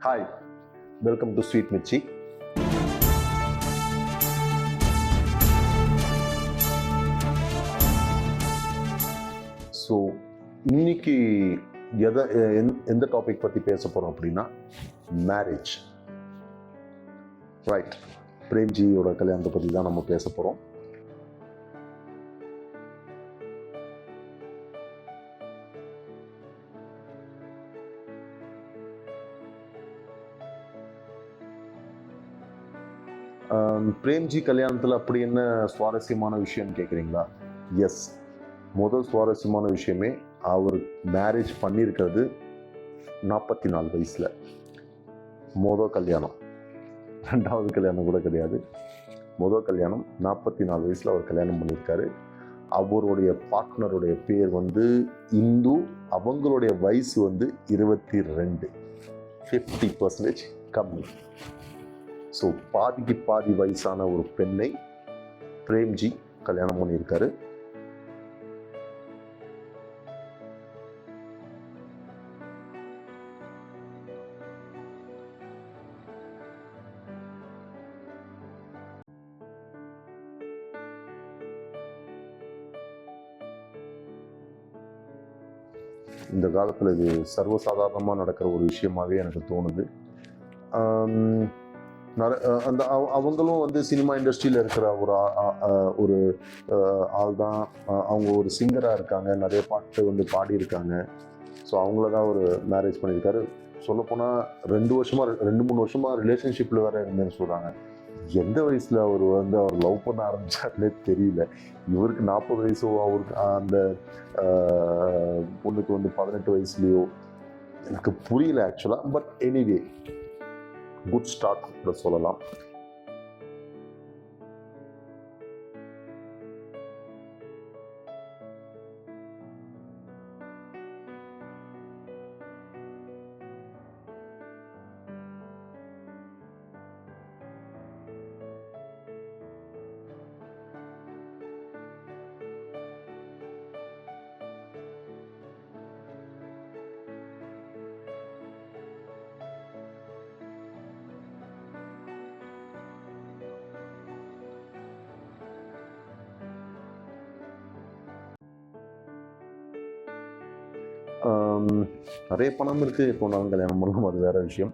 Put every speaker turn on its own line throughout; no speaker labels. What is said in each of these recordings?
Hi welcome to sweet Mirchi so இன்னைக்கு எதை எந்த- எந்த டாபிக் பற்றி பேச போகிறோம் அப்படின்னா மேரேஜ் ரைட் பிரேம்ஜியோட கல்யாணத்தை பற்றி தான் நம்ம பேச போகிறோம் பிரேம்ஜி கல்யாணத்தில் அப்படி என்ன சுவாரஸ்யமான விஷயம்னு கேட்குறீங்களா எஸ் முதல் சுவாரஸ்யமான விஷயமே அவர் மேரேஜ் பண்ணியிருக்கிறது நாற்பத்தி நாலு வயசில். மொதல் கல்யாணம். ரெண்டாவது கல்யாணம் கூட கிடையாது. முதல் கல்யாணம் நாற்பத்தி நாலு வயசில் அவர் கல்யாணம் பண்ணியிருக்காரு அவருடைய பார்ட்னருடைய பேர் வந்து இந்து. அவங்களுடைய வயசு வந்து இருபத்தி ரெண்டு. ஃபிஃப்டி பர்சன்டேஜ் கம்மி. ஸோ பாதிக்கு பாதி வயசான ஒரு பெண்ணை பிரேம்ஜி கல்யாணம் பண்ணியிருக்காரு. இந்த காலத்தில் இது சர்வசாதாரணமாக நடக்கிற ஒரு விஷயமாவே எனக்கு தோணுது. அந்த அவ- அவங்களும் வந்து சினிமா இண்டஸ்ட்ரியில் இருக்கிற ஒரு ஒரு ஆள் தான். அவங்க ஒரு சிங்கராக இருக்காங்க. நிறைய பாட்டு வந்து பாடியிருக்காங்க. ஸோ அவங்கள தான் ஒரு மேரேஜ் பண்ணியிருக்காரு. சொல்லப்போனால் ரெண்டு வருஷமாக ரெண்டு மூணு வருஷமாக ரிலேஷன்ஷிப்பில் வேறு இருந்தேன்னு சொல்கிறாங்க எந்த வயசில் அவர் வந்து அவர் லவ் பண்ண ஆரம்பிச்சாருன்னே தெரியல. இவருக்கு நாற்பது வயசோ அவருக்கு அந்த பொண்ணுக்கு வந்து பதினெட்டு வயசுலேயோ எனக்கு புரியல ஆக்சுவலாக பட் எனிவே குட் ஸ்டார்ட் கூட சொல்லலாம். நிறைய பணம் இருக்குது இப்போ நான் கல்யாணம் பண்ணலாம் அது வேறு விஷயம்.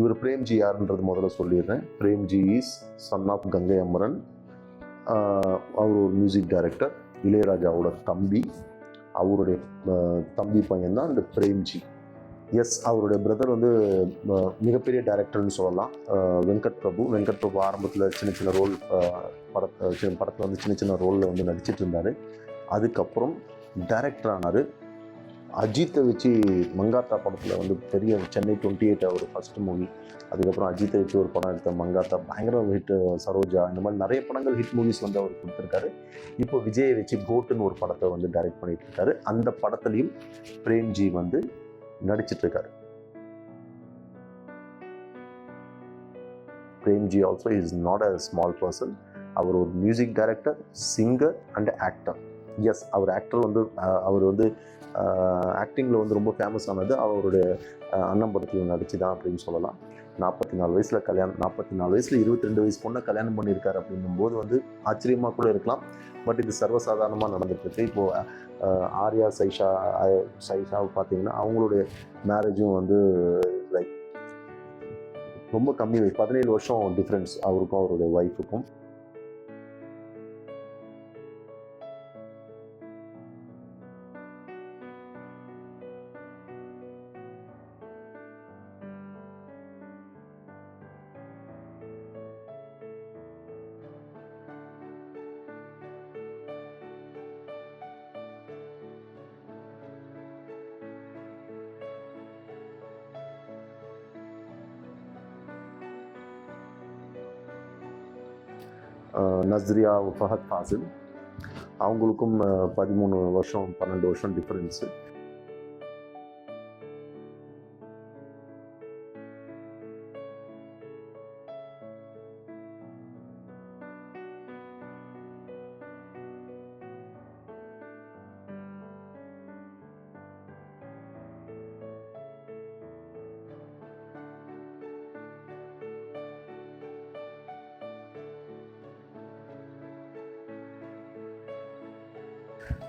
இவர் பிரேம்ஜி யாருன்றது முதல்ல சொல்லிடுறேன். Premji is son of Gangai Amaran. அவர் ஒரு மியூசிக் டைரக்டர் இளையராஜாவோட தம்பி. அவருடைய தம்பி பையன் தான் இந்த பிரேம்ஜி எஸ் அவருடைய பிரதர் வந்து மிகப்பெரிய டேரக்டர்னு சொல்லலாம். வெங்கட் பிரபு. வெங்கட் பிரபு ஆரம்பத்தில் சின்ன சின்ன ரோல் படத்தை படத்தில் வந்து சின்ன சின்ன ரோலில் வந்து நடிச்சிட்டு இருந்தார். அதுக்கப்புறம் டைரக்டர் ஆனார். அஜித்தை வச்சு மங்காத்தா படத்தில் வந்து பெரிய சென்னை டுவெண்ட்டி எயிட் அவர் ஃபர்ஸ்ட் மூவி அதுக்கப்புறம் அஜித்தை வச்சு ஒரு படம் எடுத்த மங்காத்தா பயங்கர ஹிட் சரோஜா இந்த மாதிரி நிறைய படங்கள் ஹிட் மூவிஸ் வந்து அவர் கொடுத்துருக்காரு. இப்போ விஜயை வச்சு கோட்டுன்னு ஒரு படத்தை வந்து டைரக்ட் பண்ணிட்டு இருக்காரு. அந்த படத்துலையும் பிரேம்ஜி வந்து நடிச்சிட்ருக்காரு Premji also is not a small person அவர் ஒரு music director singer and actor S அவர் ஆக்டர் வந்து அவர் வந்து ஆக்டிங்கில் வந்து ரொம்ப ஃபேமஸ் ஆனது அவருடைய அஹ், அண்ணன் படத்தில் நடிச்சு தான் அப்படின்னு சொல்லலாம். நாற்பத்தி நாலு வயசில் கல்யாணம் நாற்பத்தி நாலு வயசில் இருபத்தி ரெண்டு வயசு பொண்ணை கல்யாணம் பண்ணியிருக்காரு அப்படின்னும் போது வந்து ஆச்சரியமாக கூட இருக்கலாம். பட் இது சர்வசாதாரணமாக நடந்துட்டு இருக்கு. இப்போது ஆர்யா சைஷா சைஷா பார்த்தீங்கன்னா அவங்களுடைய மேரேஜும் வந்து லைக் ரொம்ப கம்மி வயசு பதினேழு வருஷம் டிஃப்ரென்ஸ் அவருக்கும் அவருடைய ஒய்ஃபுக்கும் நஸ்ரியா ஃபஹத் ஃபாசில். அவங்களுக்கும் பதிமூணு வருஷம் பன்னெண்டு வருஷம் டிஃப்ரென்ஸு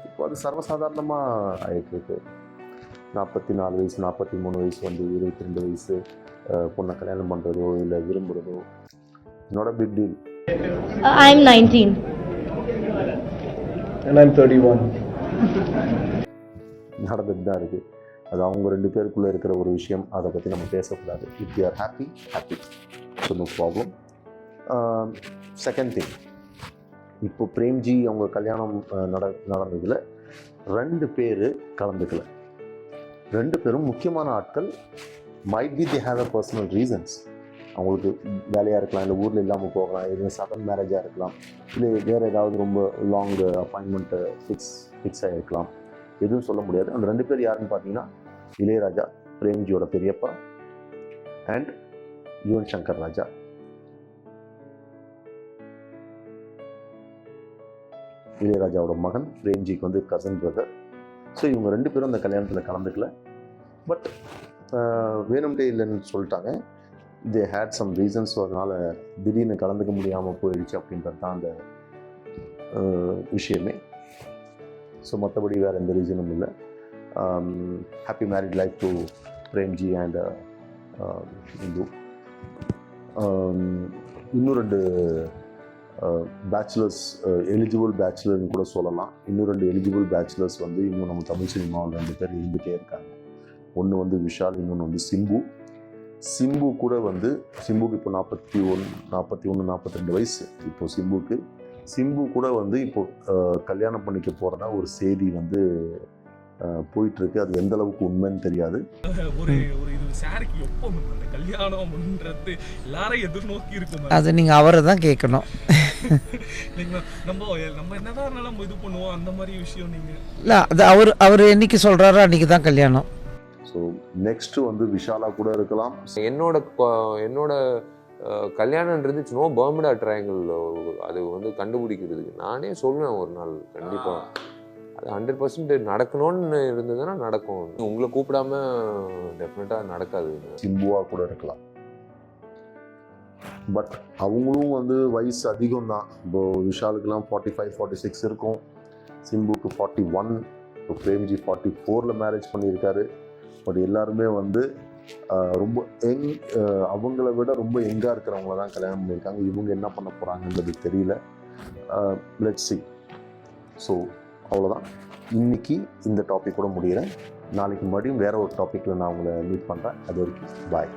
இப்போ அது சர்வசாதாரணமாக ஆயிட்டு இருக்கு நாற்பத்தி நாலு வயசு நாற்பத்தி மூணு வயசு வந்து இருபத்தி ரெண்டு வயசு பொண்ணை கல்யாணம் பண்ணுறதோ இல்லை விரும்புகிறதோ என்னோட big deal
I'm 19.
And I'm 31.
நடந்துட்டு தான் இருக்குது அது அவங்க ரெண்டு பேருக்குள்ளே இருக்கிற ஒரு விஷயம். அதை பற்றி நம்ம பேசக்கூடாது. If you are happy happy so no problem second thing இப்போ பிரேம்ஜி அவங்க கல்யாணம் நட நடந்ததில் ரெண்டு பேர் கலந்துக்கல. ரெண்டு பேரும் முக்கியமான ஆட்கள். Might be they have a personal reasons அவங்களுக்கு வேலையாக இருக்கலாம் இல்லை ஊரில் இல்லாமல் போகலாம் எதுவும் சடன் மேரேஜாக இருக்கலாம் இல்லை வேறு ஏதாவது ரொம்ப லாங் அப்பாயின்மெண்ட்டு ஃபிக்ஸ் ஃபிக்ஸ் ஆகிருக்கலாம் எதுவும் சொல்ல முடியாது. அந்த ரெண்டு பேர் யாருன்னு பார்த்தீங்கன்னா இளையராஜா பிரேம்ஜியோட பெரியப்பா அண்ட் யுவன் சங்கர் ராஜா. இளையராஜாவோட மகன் பிரேம்ஜிக்கு வந்து கசன் பிரதர் ஸோ இவங்க ரெண்டு பேரும் அந்த கல்யாணத்தில் கலந்துக்கல. பட் வேணும்டே இல்லைன்னு சொல்லிட்டாங்க. தே ஹேட் சம் ரீசன்ஸ் அதனால் திடீர்னு கலந்துக்க முடியாமல் போயிடுச்சு அப்படின்றது தான் அந்த விஷயமே. ஸோ மற்றபடி வேறு எந்த ரீசனும் இல்லை. Happy married life to Premji and Indhu. இன்னும் ரெண்டு பேச்சுலர்ஸ் எலிஜிபிள் பேச்சுலர்னு கூட சொல்லலாம். இன்னும் ரெண்டு எலிஜிபிள் பேச்சுலர்ஸ் வந்து இன்னும் நம்ம தமிழ் சினிமாவில் ரெண்டு பேர் இருந்துகிட்டே இருக்காங்க. ஒன்று வந்து விஷால் இன்னொன்று வந்து சிம்பு. சிம்பு கூட வந்து சிம்புக்கு இப்போ நாற்பத்தி ஒன்று நாற்பத்தி ஒன்று நாற்பத்தி ரெண்டு வயசு இப்போ சிம்புக்கு. சிம்பு கூட வந்து இப்போ அஹ், கல்யாணம் பண்ணிக்க போகிறதா ஒரு செய்தி வந்து அஹ், போயிட்டு இருக்கு அது எந்த அளவுக்கு உண்மைன்னு தெரியாது.
ஒரு ஒரு இது சாருக்கு எப்போ அந்த கல்யாணம்ன்றது எல்லாரும் எதிர்நோக்கி இருக்கும்?
அது நீங்கள் அவரை தான் கேட்கணும்.
இல்லைங்களா நம்ம நம்ம என்னதான் நம்ம இது பண்ணுவோம். அந்த மாதிரி விஷயம் நீங்க.
இல்லை அது அவர் அவர் என்னைக்கு சொல்கிறாரோ அன்றைக்கி தான் கல்யாணம்.
ஸோ நெக்ஸ்ட் வந்து விஷாலா கூட இருக்கலாம்.
என்னோட என்னோட அஹ், கல்யாணம்ன்றது சும்மா பர்முடா ட்ரையாங்கிள் அது வந்து கண்டுபிடிக்கிறதுக்கு. நானே சொல்லுவேன் ஒரு நாள் கண்டிப்பாக அது ஹண்ட்ரட் பர்சன்ட் நடக்கணும்னு இருந்ததுன்னா நடக்கும். உங்களை கூப்பிடாம டெஃபினட்டாக நடக்காது.
சிம்புவா கூட இருக்கலாம். பட் அவங்களும் வந்து வயசு அதிகம் தான் இப்போ விஷாலுக்குலாம் ஃபார்ட்டி ஃபைவ் ஃபார்ட்டி சிக்ஸ் இருக்கும். சிம்புக்கு ஃபார்ட்டி ஒன் இப்போ பிரேம்ஜி ஃபார்ட்டி ஃபோரில் மேரேஜ் பண்ணியிருக்காரு. பட் எல்லாருமே வந்து ரொம்ப யங் அவங்கள விட ரொம்ப யங்காக இருக்கிறவங்கள தான் கல்யாணம் பண்ணியிருக்காங்க. இவங்க என்ன பண்ண போகிறாங்கன்றது தெரியல. லெட் சி ஸோ அவ்வளோதான் இன்னைக்கு இந்த டாபிக் கூட முடியல நாளைக்கு மறுபடியும் வேறு ஒரு டாப்பிக்கில் நான் உங்களை மீட் பண்ணுறேன் அது வரைக்கும் பாய்